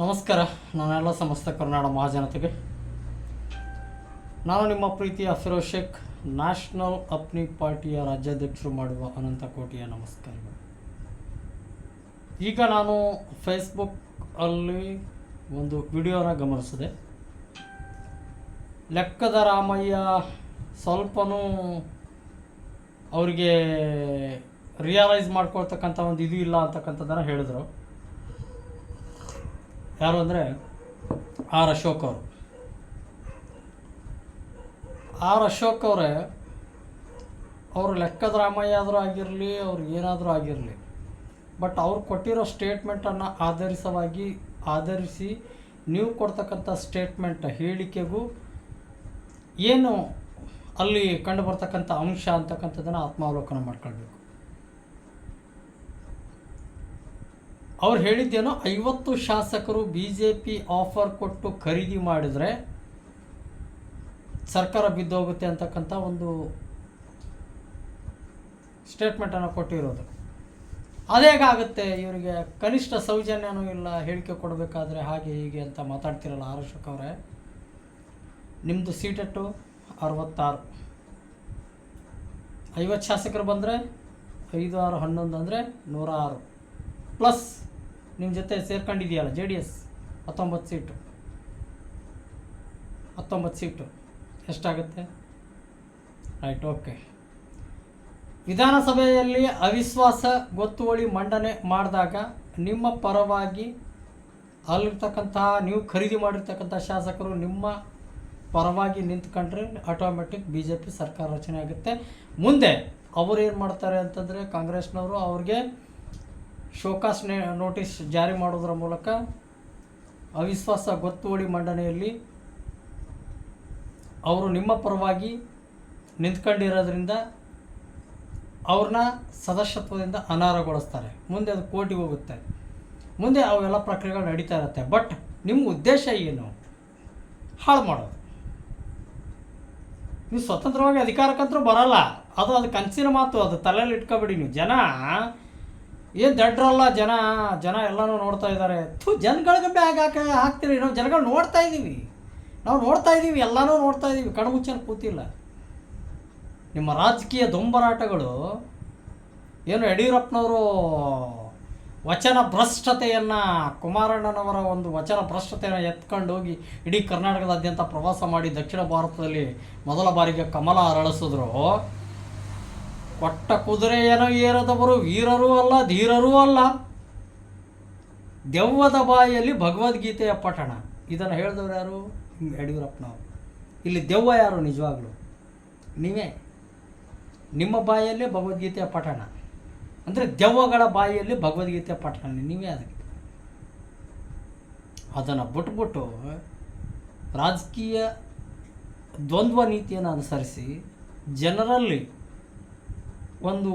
ನಮಸ್ಕಾರ, ನಾನೆಲ್ಲ ಸಮಸ್ತ ಕರ್ನಾಟಕ ಮಹಾಜನತೆಗೆ. ನಾನು ನಿಮ್ಮ ಪ್ರೀತಿಯ ಫಿರೋಜ್ ಶೇಖ್, ನ್ಯಾಷನಲ್ ಅಪ್ನಿ ಪಾರ್ಟಿಯ ರಾಜ್ಯಾಧ್ಯಕ್ಷರು ಮಾಡುವ ಅನಂತ ಕೋಟಿಯ ನಮಸ್ಕಾರಗಳು. ಈಗ ನಾನು ಫೇಸ್ಬುಕ್ ಅಲ್ಲಿ ಒಂದು ವಿಡಿಯೋನ ಗಮನಿಸಿದೆ. ಲೆಕ್ಕದ ರಾಮಯ್ಯ ಸ್ವಲ್ಪನೂ ಅವರಿಗೆ ರಿಯಲೈಸ್ ಮಾಡ್ಕೊಳ್ತಕ್ಕಂಥ ಒಂದು ಇದು ಇಲ್ಲ ಅಂತಕ್ಕಂಥದ್ದನ್ನು ಹೇಳಿದರು. ಯಾರು ಅಂದರೆ ಆರ್ ಅಶೋಕ್ ಅವರು. ಆರ್ ಅಶೋಕ್ ಅವರೇ, ಅವರು ಲೆಕ್ಕದ ರಾಮಯ್ಯ ಆದರೂ ಆಗಿರಲಿ, ಅವ್ರು ಏನಾದರೂ ಆಗಿರಲಿ, ಬಟ್ ಅವ್ರು ಕೊಟ್ಟಿರೋ ಸ್ಟೇಟ್ಮೆಂಟನ್ನು ಆಧರಿಸವಾಗಿ ಆಧರಿಸಿ ನೀವು ಕೊಡ್ತಕ್ಕಂಥ ಸ್ಟೇಟ್ಮೆಂಟ್ ಹೇಳಿಕೆಗೂ ಏನು ಅಲ್ಲಿ ಕಂಡು ಬರ್ತಕ್ಕಂಥ ಅಂಶ ಅಂತಕ್ಕಂಥದ್ದನ್ನು ಆತ್ಮಾವಲೋಕನ ಮಾಡ್ಕೊಳ್ಬೇಕು. ಅವ್ರು ಹೇಳಿದ್ದೇನೋ ಐವತ್ತು ಶಾಸಕರು ಬಿ ಜೆ ಪಿ ಆಫರ್ ಕೊಟ್ಟು ಖರೀದಿ ಮಾಡಿದರೆ ಸರ್ಕಾರ ಬಿದ್ದೋಗುತ್ತೆ ಅಂತಕ್ಕಂಥ ಒಂದು ಸ್ಟೇಟ್ಮೆಂಟನ್ನು ಕೊಟ್ಟಿರೋದು. ಅದೇಗಾಗುತ್ತೆ ಇವರಿಗೆ ಕನಿಷ್ಠ ಸೌಜನ್ಯನೂ ಇಲ್ಲ, ಹೇಳಿಕೆ ಕೊಡಬೇಕಾದ್ರೆ ಹಾಗೆ ಹೀಗೆ ಅಂತ ಮಾತಾಡ್ತಿರಲ್ಲ ಆರಕ್ಷಕ ಅವರೇ. ನಿಮ್ಮದು ಸೀಟೆಟ್ಟು ಅರವತ್ತಾರು. ಐವತ್ತು ಶಾಸಕರು ಬಂದರೆ ಐದು ಆರು ಹನ್ನೊಂದು ಅಂದರೆ ನೂರ ಆರು ಪ್ಲಸ್ ನಿಮ್ಮ ಜೊತೆ ಸೇರ್ಕೊಂಡಿದೆಯಲ್ಲ ಜೆ ಡಿ ಎಸ್ ಹತ್ತೊಂಬತ್ತು ಸೀಟು ಹತ್ತೊಂಬತ್ತು ಸೀಟು ಎಷ್ಟಾಗುತ್ತೆ? ರೈಟ್ ಓಕೆ ವಿಧಾನಸಭೆಯಲ್ಲಿ ಅವಿಶ್ವಾಸ ಗೊತ್ತುವಳಿ ಮಂಡನೆ ಮಾಡಿದಾಗ ನಿಮ್ಮ ಪರವಾಗಿ ಅಲ್ಲಿರ್ತಕ್ಕಂತಹ, ನೀವು ಖರೀದಿ ಮಾಡಿರ್ತಕ್ಕಂಥ ಶಾಸಕರು ನಿಮ್ಮ ಪರವಾಗಿ ನಿಂತ್ಕೊಂಡ್ರೆ ಆಟೋಮೆಟಿಕ್ ಬಿ ಜೆ ಪಿ ಸರ್ಕಾರ ರಚನೆ ಆಗುತ್ತೆ. ಮುಂದೆ ಅವರು ಏನು ಮಾಡ್ತಾರೆ ಅಂತಂದರೆ ಕಾಂಗ್ರೆಸ್ನವರು ಅವ್ರಿಗೆ ಶೋಕಾಸ್ ನೋಟಿಸ್ ಜಾರಿ ಮಾಡೋದ್ರ ಮೂಲಕ ಅವಿಶ್ವಾಸ ಗೊತ್ತುವಳಿ ಮಂಡನೆಯಲ್ಲಿ ಅವರು ನಿಮ್ಮ ಪರವಾಗಿ ನಿಂತ್ಕೊಂಡಿರೋದ್ರಿಂದ ಅವ್ರನ್ನ ಸದಸ್ಯತ್ವದಿಂದ ಅನರ್ಹಗೊಳಿಸ್ತಾರೆ ಮುಂದೆ ಅದು ಕೋರ್ಟಿಗೆ ಹೋಗುತ್ತೆ. ಮುಂದೆ ಅವೆಲ್ಲ ಪ್ರಕ್ರಿಯೆಗಳು ನಡೀತಾ ಇರುತ್ತೆ. ಬಟ್ ನಿಮ್ಮ ಉದ್ದೇಶ ಏನು? ಹಾಳು ಮಾಡೋದು. ನೀವು ಸ್ವತಂತ್ರವಾಗಿ ಅಧಿಕಾರಕ್ಕಂತರೂ ಬರಲ್ಲ. ಅದು ಅದು ಕನಸಿನ ಮಾತು. ಅದು ತಲೆಯಲ್ಲಿ ಇಟ್ಕೊಬೇಡಿ ನೀವು. ಜನ ಏನು ದಡ್ರಲ್ಲ ಜನ ಜನ ಎಲ್ಲನೂ ನೋಡ್ತಾ ಇದ್ದಾರೆ ಥೂ, ಜನಗಳಿಗೆ ಬ್ಯಾಗ್ ಹಾಕ, ಹಾಕ್ತೀರಿ. ನಾವು ಜನಗಳು ನೋಡ್ತಾ ಇದ್ದೀವಿ ನಾವು ನೋಡ್ತಾ ಇದ್ದೀವಿ ಎಲ್ಲನೂ ನೋಡ್ತಾ ಇದ್ದೀವಿ ಕಣ್ಮುಚ್ಚನ ಕೂತಿಲ್ಲ. ನಿಮ್ಮ ರಾಜಕೀಯ ದೊಂಬರಾಟಗಳು, ಏನು ಯಡಿಯೂರಪ್ಪನವರು ವಚನ ಭ್ರಷ್ಟತೆಯನ್ನು, ಕುಮಾರಣ್ಣನವರ ಒಂದು ವಚನ ಭ್ರಷ್ಟತೆಯನ್ನು ಎತ್ಕೊಂಡು ಹೋಗಿ ಇಡೀ ಕರ್ನಾಟಕದಾದ್ಯಂತ ಪ್ರವಾಸ ಮಾಡಿ ದಕ್ಷಿಣ ಭಾರತದಲ್ಲಿ ಮೊದಲ ಬಾರಿಗೆ ಕಮಲ ಅರಳಿಸಿದ್ರು. ಕೊಟ್ಟ ಏನೋ ಏರದವರು ವೀರರೂ ಅಲ್ಲ, ಧೀರರೂ ಅಲ್ಲ. ದೆವ್ವದ ಬಾಯಲ್ಲಿ ಭಗವದ್ಗೀತೆಯ ಪಠಣ. ಇದನ್ನು ಹೇಳಿದವರು ಯಾರು? ಯಡಿಯೂರಪ್ಪನವರು. ಇಲ್ಲಿ ದೆವ್ವ ಯಾರು ನಿಜವಾಗ್ಲೂ? ನೀವೇ. ನಿಮ್ಮ ಬಾಯಲ್ಲಿ ಭಗವದ್ಗೀತೆಯ ಪಠಣ. ಅಂದರೆ ದೆವ್ವಗಳ ಬಾಯಲ್ಲಿ ಭಗವದ್ಗೀತೆಯ ಪಠಣ. ನೀವೇ ಅದಕ್ಕೆ. ಅದನ್ನು ಬಿಟ್ಬಿಟ್ಟು ರಾಜಕೀಯ ದ್ವಂದ್ವ ನೀತಿಯನ್ನು ಅನುಸರಿಸಿ ಜನರಲ್ಲಿ ಒಂದು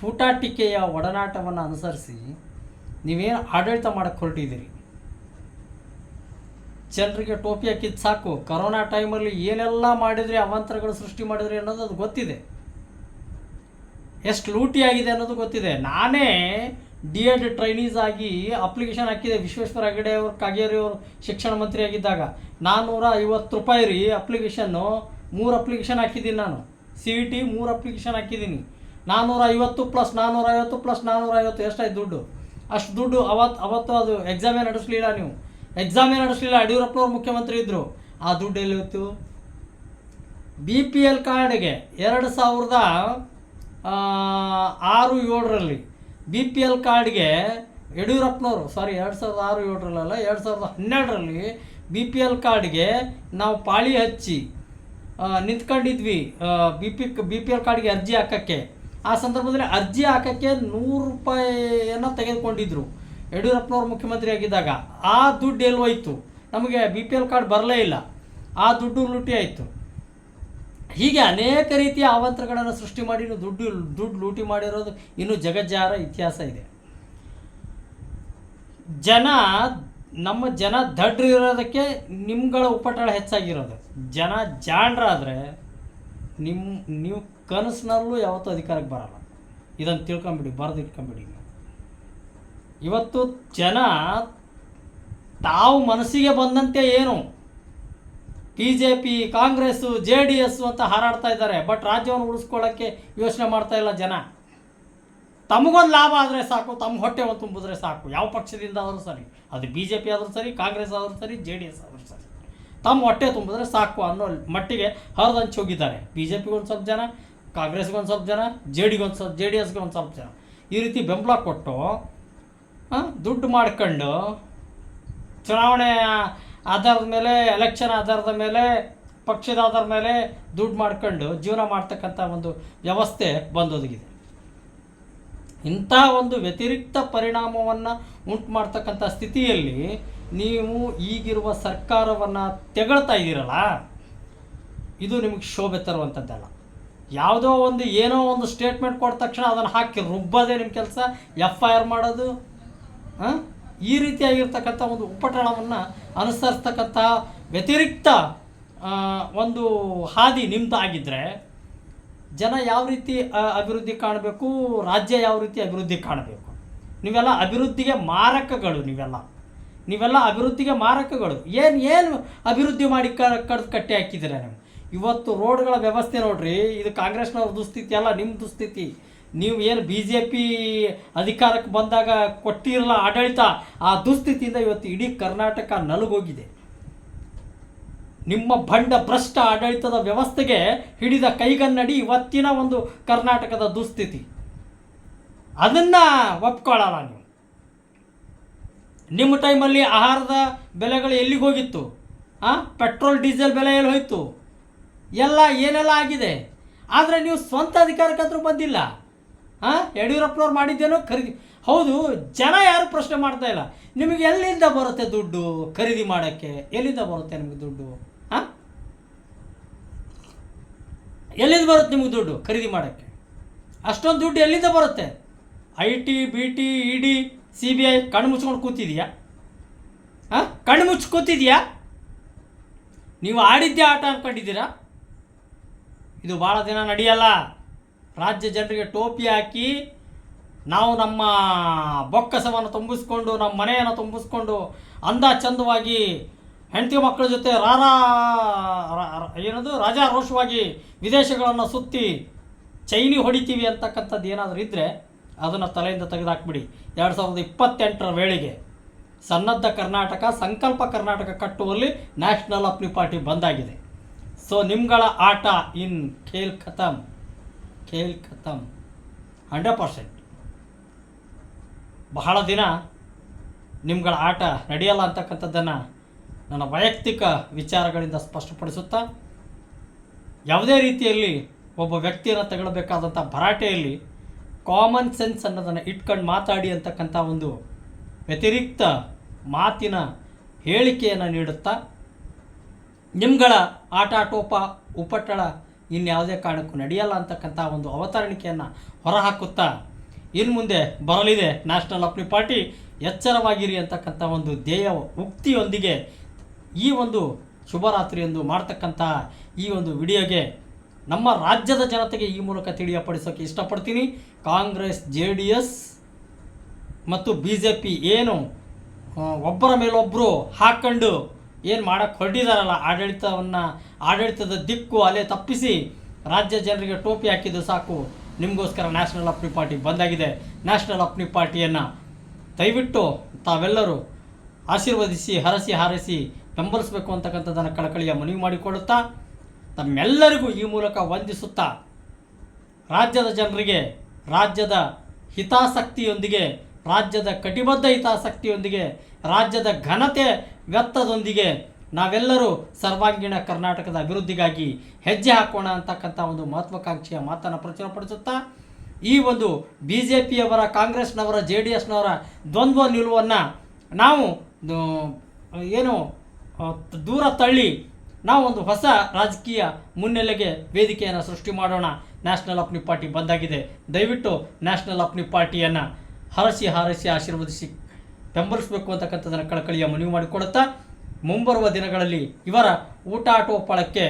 ಪೂಟಾಟಿಕೆಯ ಒಡನಾಟವನ್ನು ಅನುಸರಿಸಿ ನೀವೇನು ಆಡಳಿತ ಮಾಡಕ್ಕೆ ಹೊರಟಿದ್ದೀರಿ? ಜನರಿಗೆ ಟೋಪಿ ಹಾಕಿದ್ದು ಸಾಕು. ಕರೋನಾ ಟೈಮಲ್ಲಿ ಏನೆಲ್ಲ ಮಾಡಿದ್ರಿ, ಅವಾಂತರಗಳು ಸೃಷ್ಟಿ ಮಾಡಿದ್ರಿ ಅನ್ನೋದು ಅದು ಗೊತ್ತಿದೆ. ಎಷ್ಟು ಲೂಟಿ ಆಗಿದೆ ಅನ್ನೋದು ಗೊತ್ತಿದೆ. ನಾನೇ ಡಿ ಎಡ್ ಟ್ರೈನೀಸ್ ಆಗಿ ಅಪ್ಲಿಕೇಶನ್ ಹಾಕಿದೆ. ವಿಶ್ವೇಶ್ವರ ಹೆಗಡೆ ಅವ್ರ, ಕಾಗೇರಿ ಅವರು, ಶಿಕ್ಷಣ ಮಂತ್ರಿ ಆಗಿದ್ದಾಗ ನಾನ್ನೂರ ಐವತ್ತು ರೂಪಾಯಿ ರೀ ಅಪ್ಲಿಕೇಶನ್ನು, ಮೂರು ಅಪ್ಲಿಕೇಶನ್ ಹಾಕಿದ್ದೀನಿ ನಾನು. ಸಿ ಇ ಟಿ ಮೂರು ಅಪ್ಲಿಕೇಶನ್ ಹಾಕಿದ್ದೀನಿ ನಾನ್ನೂರ ಐವತ್ತು ಪ್ಲಸ್ ನಾನ್ನೂರ ಐವತ್ತು ಪ್ಲಸ್ ನಾನ್ನೂರ ಐವತ್ತು ಎಷ್ಟಾಯ್ತು ದುಡ್ಡು? ಅಷ್ಟು ದುಡ್ಡು ಅವತ್ತು ಅವತ್ತು ಅದು ಎಕ್ಸಾಮೇ ನಡೆಸಲಿಲ್ಲ ನೀವು? ಎಕ್ಸಾಮೇ ನಡೆಸಲಿಲ್ಲ? ಯಡಿಯೂರಪ್ಪನವ್ರು ಮುಖ್ಯಮಂತ್ರಿ ಇದ್ದರು ಆ ದುಡ್ಡು ಎಲ್ಲಿ ಇವತ್ತು ಬಿ ಪಿ ಎಲ್ ಕಾರ್ಡ್ಗೆ ಎರಡು ಸಾವಿರದ ಆರು ಏಳರಲ್ಲಿ ಬಿ ಪಿ ಎಲ್ ಕಾರ್ಡ್ಗೆ ಯಡಿಯೂರಪ್ಪನವರು ಸಾರಿ ಎರಡು ಸಾವಿರದ ಆರು ಏಳರಲ್ಲ, ಎರಡು ಸಾವಿರದ ಹನ್ನೆರಡರಲ್ಲಿ ಬಿ ಪಿ ಎಲ್ ಕಾರ್ಡ್ಗೆ ನಾವು ಪಾಳಿ ಹಚ್ಚಿ ನಿಂತ್ಕೊಂಡಿದ್ವಿ. B P B P L ಕಾರ್ಡ್ಗೆ ಅರ್ಜಿ ಹಾಕೋಕ್ಕೆ. ಆ ಸಂದರ್ಭದಲ್ಲಿ ಅರ್ಜಿ ಹಾಕೋಕ್ಕೆ ನೂರು ರೂಪಾಯಿಯನ್ನು ತೆಗೆದುಕೊಂಡಿದ್ರು. ಯಡಿಯೂರಪ್ಪನವ್ರು ಮುಖ್ಯಮಂತ್ರಿ ಆಗಿದ್ದಾಗ. ಆ ದುಡ್ಡು ಎಲ್ಲಿ ನಮಗೆ ಬಿ ಪಿ ಎಲ್ ಕಾರ್ಡ್ ಬರಲೇ ಇಲ್ಲ. ಆ ದುಡ್ಡು ಲೂಟಿ ಆಯಿತು. ಹೀಗೆ ಅನೇಕ ರೀತಿಯ ಅವಾಂತರಗಳನ್ನು ಸೃಷ್ಟಿ ಮಾಡಿ ದುಡ್ಡು ದುಡ್ಡು ಲೂಟಿ ಮಾಡಿರೋದು ಇನ್ನು ಜಗಜ್ಜಾರ ಇತಿಹಾಸ ಇದೆ. ಜನ, ನಮ್ಮ ಜನ ದಡ್ರು ಇರೋದಕ್ಕೆ ನಿಮ್ಗಳ ಉಪಟಳ ಹೆಚ್ಚಾಗಿರೋದು. ಜನ ಜಾಣರಾದರೆ ನಿಮ್ಮ ನೀವು ಕನಸಿನಲ್ಲೂ ಯಾವತ್ತೂ ಅಧಿಕಾರಕ್ಕೆ ಬರಲ್ಲ. ಇದನ್ನು ತಿಳ್ಕೊಂಬಿಡಿ, ಬರೆದು ಇಟ್ಕೊಂಬಿಡಿ. ಇವತ್ತು ಜನ ತಾವು ಮನಸ್ಸಿಗೆ ಬಂದಂತೆ ಏನು? B J P Congress J D S ಅಂತ ಹಾರಾಡ್ತಾ ಇದ್ದಾರೆ. ಬಟ್ ರಾಜ್ಯವನ್ನು ಉಳಿಸ್ಕೊಳ್ಳೋಕ್ಕೆ ಯೋಚನೆ ಮಾಡ್ತಾ ಇಲ್ಲ ಜನ. ತಮಗೊಂದು ಲಾಭ ಆದರೆ ಸಾಕು ತಮ್ಮ ಹೊಟ್ಟೆ ತುಂಬಿದ್ರೆ ಸಾಕು. ಯಾವ ಪಕ್ಷದಿಂದ ಆದರೂ ಸರಿ. ಅದು ಬಿ ಜೆ ಪಿ ಆದರೂ ಸರಿ, ಕಾಂಗ್ರೆಸ್ ಆದರೂ ಸರಿ, ಜೆ ಡಿ ಎಸ್ ಆದರೂ ಸರಿ. ತಮ್ಮ ಹೊಟ್ಟೆ ತುಂಬಿದ್ರೆ ಸಾಕು ಅನ್ನೋ ಮಟ್ಟಿಗೆ ಹರಿದಂಚಿ ಹೋಗಿದ್ದಾರೆ. ಬಿ ಜೆ ಪಿಗೆ ಒಂದು ಸ್ವಲ್ಪ ಜನ, ಕಾಂಗ್ರೆಸ್ಗೆ ಒಂದು ಸ್ವಲ್ಪ ಜನ, ಜೆ ಡಿಗೆ ಒಂದು ಸ್ವಲ್ಪ, ಜೆ ಡಿ ಎಸ್ಗೆ ಒಂದು ಸ್ವಲ್ಪ ಜನ. ಈ ರೀತಿ ಬೆಂಬಲ ಕೊಟ್ಟು ದುಡ್ಡು ಮಾಡ್ಕೊಂಡು ಚುನಾವಣೆ ಆಧಾರದ ಮೇಲೆ, ಎಲೆಕ್ಷನ್ ಆಧಾರದ ಮೇಲೆ, ಪಕ್ಷದ ಆಧಾರದ ಮೇಲೆ ದುಡ್ಡು ಮಾಡ್ಕೊಂಡು ಜೀವನ ಮಾಡ್ತಕ್ಕಂಥ ಒಂದು ವ್ಯವಸ್ಥೆ ಬಂದೊದಗಿದೆ. ಇಂಥ ಒಂದು ವ್ಯತಿರಿಕ್ತ ಪರಿಣಾಮವನ್ನು ಉಂಟು ಮಾಡ್ತಕ್ಕಂಥ ಸ್ಥಿತಿಯಲ್ಲಿ ನೀವು ಈಗಿರುವ ಸರ್ಕಾರವನ್ನು ತೆಗಳ್ತಾ ಇದ್ದೀರಲ್ಲ, ಇದು ನಿಮಗೆ ಶೋಭೆ ತರುವಂಥದ್ದಲ್ಲ ಯಾವುದೋ ಒಂದು ಏನೋ ಒಂದು ಸ್ಟೇಟ್ಮೆಂಟ್ ಕೊಟ್ಟ ತಕ್ಷಣ ಅದನ್ನು ಹಾಕಿ ರುಬ್ಬೋದೇ ನಿಮ್ಮ ಕೆಲಸ ಎಫ್ ಐ ಆರ್ ಮಾಡೋದು? ಈ ರೀತಿಯಾಗಿರ್ತಕ್ಕಂಥ ಒಂದು ಉಪಟಳವನ್ನು ಅನುಸರಿಸ್ತಕ್ಕಂಥ ವ್ಯತಿರಿಕ್ತ ಒಂದು ಹಾದಿ ನಿಮ್ದು ಆಗಿದ್ದರೆ ಜನ ಯಾವ ರೀತಿ ಅಭಿವೃದ್ಧಿ ಕಾಣಬೇಕು, ರಾಜ್ಯ ಯಾವ ರೀತಿ ಅಭಿವೃದ್ಧಿ ಕಾಣಬೇಕು? ನೀವೆಲ್ಲ ಅಭಿವೃದ್ಧಿಗೆ ಮಾರಕಗಳು ನೀವೆಲ್ಲ. ನೀವೆಲ್ಲ ಅಭಿವೃದ್ಧಿಗೆ ಮಾರಕಗಳು. ಏನು ಏನು ಅಭಿವೃದ್ಧಿ ಮಾಡಿ ಕಡ್ದು ಕಟ್ಟಿ ಹಾಕಿದ್ದೀರ ನೀವು? ಇವತ್ತು ರೋಡ್ಗಳ ವ್ಯವಸ್ಥೆ ನೋಡ್ರಿ, ಇದು ಕಾಂಗ್ರೆಸ್ನವ್ರ ದುಸ್ಥಿತಿ ಅಲ್ಲ ನಿಮ್ಮ ದುಸ್ಥಿತಿ. ನೀವು ಏನು ಬಿ ಜೆ ಪಿ ಅಧಿಕಾರಕ್ಕೆ ಬಂದಾಗ ಕೊಟ್ಟಿರಲ್ಲ ಆಡಳಿತ, ಆ ದುಸ್ಥಿತಿಯಿಂದ ಇವತ್ತು ಇಡೀ ಕರ್ನಾಟಕ ನಲುಗೋಗಿದೆ. ನಿಮ್ಮ ಭಂಡ ಭ್ರಷ್ಟ ಆಡಳಿತದ ವ್ಯವಸ್ಥೆಗೆ ಹಿಡಿದ ಕೈಗನ್ನಡಿ ಇವತ್ತಿನ ಒಂದು ಕರ್ನಾಟಕದ ದುಸ್ಥಿತಿ. ಅದನ್ನು ಒಪ್ಕೊಳ್ಳಲ್ಲ ನೀವು. ನಿಮ್ಮ ಟೈಮಲ್ಲಿ ಆಹಾರದ ಬೆಲೆಗಳು ಎಲ್ಲಿಗೆ ಹೋಗಿತ್ತು? ಹಾಂ ಪೆಟ್ರೋಲ್, ಡೀಸೆಲ್ ಬೆಲೆ ಎಲ್ಲಿ ಹೋಯಿತು? ಎಲ್ಲ ಏನೆಲ್ಲ ಆಗಿದೆ? ಆದರೆ ನೀವು ಸ್ವಂತ ಅಧಿಕಾರಕ್ಕಾದರೂ ಬಂದಿಲ್ಲ. ಹಾಂ ಯಡಿಯೂರಪ್ಪನವ್ರು ಮಾಡಿದ್ದೇನೋ ಖರೀದಿ ಹೌದು, ಜನ ಯಾರು ಪ್ರಶ್ನೆ ಮಾಡ್ತಾ ಇಲ್ಲ. ನಿಮಗೆ ಎಲ್ಲಿಂದ ಬರುತ್ತೆ ದುಡ್ಡು ಖರೀದಿ ಮಾಡೋಕ್ಕೆ? ಎಲ್ಲಿಂದ ಬರುತ್ತೆ ನಿಮಗೆ ದುಡ್ಡು? ಹಾಂ ಎಲ್ಲಿಂದ ಬರುತ್ತೆ ನಿಮಗೆ ದುಡ್ಡು ಖರೀದಿ ಮಾಡೋಕ್ಕೆ? ಅಷ್ಟೊಂದು ದುಡ್ಡು ಎಲ್ಲಿಂದ ಬರುತ್ತೆ? I T, B T, E D C B I ಕಣ್ಣು ಮುಚ್ಕೊಂಡು ಕೂತಿದೆಯಾ? ಹಾಂ? ಕಣ್ಣು ಮುಚ್ಚಿ ಕೂತಿದೆಯಾ? ನೀವು ಆಡಿದ್ದೇ ಆಟ ಅಂದ್ಕೊಂಡಿದ್ದೀರಾ ಇದು ಭಾಳ ದಿನ ನಡೆಯಲ್ಲ. ರಾಜ್ಯ ಜನರಿಗೆ ಟೋಪಿ ಹಾಕಿ ನಾವು ನಮ್ಮ ಬೊಕ್ಕಸವನ್ನು ತುಂಬಿಸ್ಕೊಂಡು, ನಮ್ಮ ಮನೆಯನ್ನು ತುಂಬಿಸ್ಕೊಂಡು ಅಂದ ಚಂದವಾಗಿ ಹೆಂಡತಿ ಮಕ್ಕಳ ಜೊತೆ ರಾರಾ ಏನದು? ರಾಜಾರೋಷವಾಗಿ ವಿದೇಶಗಳನ್ನು ಸುತ್ತಿ ಚೈನಿ ಹೊಡಿತೀವಿ ಅಂತಕ್ಕಂಥದ್ದು ಏನಾದರೂ ಇದ್ದರೆ ಅದನ್ನು ತಲೆಯಿಂದ ತೆಗೆದುಹಾಕ್ಬಿಡಿ ಎರಡು ಸಾವಿರದ ಇಪ್ಪತ್ತೆಂಟರ ವೇಳೆಗೆ ಸನ್ನದ್ಧ ಕರ್ನಾಟಕ, ಸಂಕಲ್ಪ ಕರ್ನಾಟಕ ಕಟ್ಟುವಲ್ಲಿ ನ್ಯಾಷನಲ್ ಅಪ್ಲಿ ಪಾರ್ಟಿ ಬಂದಾಗಿದೆ. ಸೊ ನಿಮ್ಗಳ ಆಟ ಇನ್ ಖೇಲ್ ಖತಮ್ ಖೇಲ್ ಖತಮ್ ಹಂಡ್ರೆಡ್ ಪರ್ಸೆಂಟ್. ಬಹಳ ದಿನ ನಿಮ್ಗಳ ಆಟ ನಡೆಯಲ್ಲ ಅಂತಕ್ಕಂಥದ್ದನ್ನು ನನ್ನ ವೈಯಕ್ತಿಕ ವಿಚಾರಗಳಿಂದ ಸ್ಪಷ್ಟಪಡಿಸುತ್ತಾ, ಯಾವುದೇ ರೀತಿಯಲ್ಲಿ ಒಬ್ಬ ವ್ಯಕ್ತಿಯನ್ನು ತಗೊಳ್ಬೇಕಾದಂಥ ಭರಾಟೆಯಲ್ಲಿ ಕಾಮನ್ ಸೆನ್ಸ್ ಅನ್ನೋದನ್ನು ಇಟ್ಕೊಂಡು ಮಾತಾಡಿ ಅಂತಕ್ಕಂಥ ಒಂದು ವ್ಯತಿರಿಕ್ತ ಮಾತಿನ ಹೇಳಿಕೆಯನ್ನು ನೀಡುತ್ತಾ ನಿಮ್ಗಳ ಆಟಾಟೋಪ ಉಪಟಳ ಇನ್ಯಾವುದೇ ಕಾರಣಕ್ಕೂ ನಡೆಯಲ್ಲ ಅಂತಕ್ಕಂಥ ಒಂದು ಅವತರಣಿಕೆಯನ್ನು ಹೊರಹಾಕುತ್ತಾ ಇನ್ನು ಮುಂದೆ ಬರಲಿದೆ ನ್ಯಾಷನಲ್ ಅಪ್ಲಿ ಪಾರ್ಟಿ ಎಚ್ಚರವಾಗಿರಿ ಅಂತಕ್ಕಂಥ ಒಂದು ಧ್ಯೇಯ ಉಕ್ತಿಯೊಂದಿಗೆ ಈ ಒಂದು ಶುಭರಾತ್ರಿಯಂದು ಮಾಡ್ತಕ್ಕಂತಹ ಈ ಒಂದು ವಿಡಿಯೋಗೆ ನಮ್ಮ ರಾಜ್ಯದ ಜನತೆಗೆ ಈ ಮೂಲಕ ತಿಳಿಯಪಡಿಸೋಕ್ಕೆ ಇಷ್ಟಪಡ್ತೀನಿ. ಕಾಂಗ್ರೆಸ್, ಜೆ ಡಿ ಎಸ್ ಮತ್ತು ಬಿ ಜೆ ಪಿ ಏನು ಒಬ್ಬರ ಮೇಲೊಬ್ಬರು ಹಾಕ್ಕೊಂಡು ಏನು ಮಾಡೋಕ್ಕೆ ಹೊರಟಿದಾರಲ್ಲ, ಆಡಳಿತವನ್ನು, ಆಡಳಿತದ ದಿಕ್ಕು ಅಲೆ ತಪ್ಪಿಸಿ ರಾಜ್ಯ ಜನರಿಗೆ ಟೋಪಿ ಹಾಕಿದ್ದು ಸಾಕು. ನಿಮಗೋಸ್ಕರ ನ್ಯಾಷನಲ್ ಅಪ್ನಿ ಪಾರ್ಟಿ ಬಂದಾಗಿದೆ. ನ್ಯಾಷನಲ್ ಅಪ್ನಿ ಪಾರ್ಟಿಯನ್ನು ದಯವಿಟ್ಟು ತಾವೆಲ್ಲರೂ ಆಶೀರ್ವದಿಸಿ, ಹರಸಿ ಹಾರಿಸಿ, ಬೆಂಬಲಿಸಬೇಕು ಅಂತಕ್ಕಂಥದ್ದನ್ನು ಕಳಕಳಿಯ ಮನವಿ ಮಾಡಿಕೊಳ್ಳುತ್ತಾ ತಮ್ಮೆಲ್ಲರಿಗೂ ಈ ಮೂಲಕ ವಂದಿಸುತ್ತಾ ರಾಜ್ಯದ ಜನರಿಗೆ, ರಾಜ್ಯದ ಹಿತಾಸಕ್ತಿಯೊಂದಿಗೆ, ರಾಜ್ಯದ ಕಟಿಬದ್ಧ ಹಿತಾಸಕ್ತಿಯೊಂದಿಗೆ, ರಾಜ್ಯದ ಘನತೆ ವ್ಯಕ್ತದೊಂದಿಗೆ ನಾವೆಲ್ಲರೂ ಸರ್ವಾಂಗೀಣ ಕರ್ನಾಟಕದ ಅಭಿವೃದ್ಧಿಗಾಗಿ ಹೆಜ್ಜೆ ಹಾಕೋಣ ಅಂತಕ್ಕಂಥ ಒಂದು ಮಹತ್ವಾಕಾಂಕ್ಷೆಯ ಮಾತನ್ನು ಪ್ರಚುರಪಡಿಸುತ್ತಾ, ಈ ಒಂದು ಬಿ ಜೆ ಪಿಯವರ ಕಾಂಗ್ರೆಸ್ನವರ ಜೆ ಡಿ ಎಸ್ನವರ ದ್ವಂದ್ವ ನಿಲುವನ್ನು ನಾವು ಏನು ದೂರ ತಳ್ಳಿ ನಾವು ಒಂದು ಹೊಸ ರಾಜಕೀಯ ಮುನ್ನೆಲೆಗೆ ವೇದಿಕೆಯನ್ನು ಸೃಷ್ಟಿ ಮಾಡೋಣ. ನ್ಯಾಷನಲ್ ಅಪ್ನಿ ಪಾರ್ಟಿ ಬಂದಾಗಿದೆ. ದಯವಿಟ್ಟು ನ್ಯಾಷನಲ್ ಅಪ್ನಿ ಪಾರ್ಟಿಯನ್ನು ಹರಸಿ ಹಾರಸಿ ಆಶೀರ್ವದಿಸಿ ಬೆಂಬಲಿಸಬೇಕು ಅಂತಕ್ಕಂಥದ್ದನ್ನು ಕಳಕಳಿಯ ಮನವಿ ಮಾಡಿಕೊಡುತ್ತಾ, ಮುಂಬರುವ ದಿನಗಳಲ್ಲಿ ಇವರ ಊಟಾಟೋಪಳಕ್ಕೆ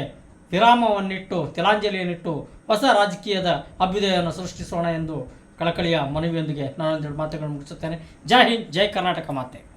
ವಿರಾಮವನ್ನಿಟ್ಟು, ತಿಲಾಂಜಲಿಯನ್ನಿಟ್ಟು ಹೊಸ ರಾಜಕೀಯದ ಅಭ್ಯುದಯವನ್ನು ಸೃಷ್ಟಿಸೋಣ ಎಂದು ಕಳಕಳಿಯ ಮನವಿಯೊಂದಿಗೆ ನಾನೊಂದೆರಡು ಮಾತುಗಳನ್ನು ಮುಗಿಸುತ್ತೇನೆ. ಜೈ ಹಿಂದ್, ಜೈ ಕರ್ನಾಟಕ ಮಾತೆ.